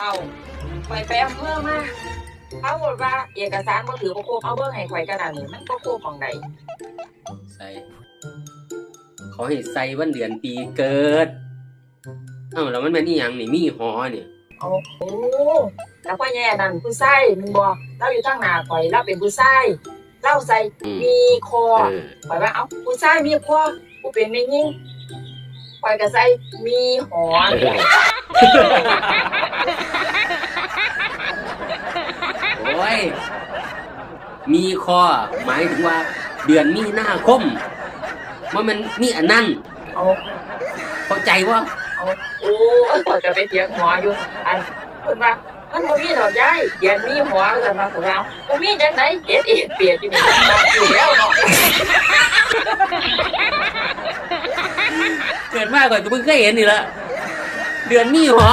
เอาไปไปอำเภอมาเขาบอกว่าเอกสารมือถือบ่ครบเอาเบิ่งให้ข่อยกระดาษนี่มันบ่ครบของใดใส่เขาให้ใส่วันเดือนปีเกิดเอ้าแล้วมันเป็นอีหยังนี่มีหอเนี่ยเอาโอ้แล้วพ่อแย่นั่นผู้ชายมึงบอกเราอยู่ทางหน้าข่อยเราเป็นผู้ชายเราใส่อืมมีคอเออข่อยว่าเอ้าผู้ชายมีคอกูเป็นแม่ยิ่งข่อยก็ใส่มีหอ เออโอ้ย มีคอหมายถึงว่า เดือนมีหน้าคมว่ามันมีอันนั้นเอาเข้าใจว่าเอาโอ้ยข่อยก็ไปเถียงหัวอยู่อันเพิ่นว่ามันบ่มีดอกยายเดี๋ยวมีหัวกันมาของเราบ่มีจังไดเอ็ดเอ็ดเปียกอยู่นี่บอกอยู่แล้วเนาะเกิดมากกว่าตัวเพิ่งเคยเห็นนี่ละเดือนมีหอ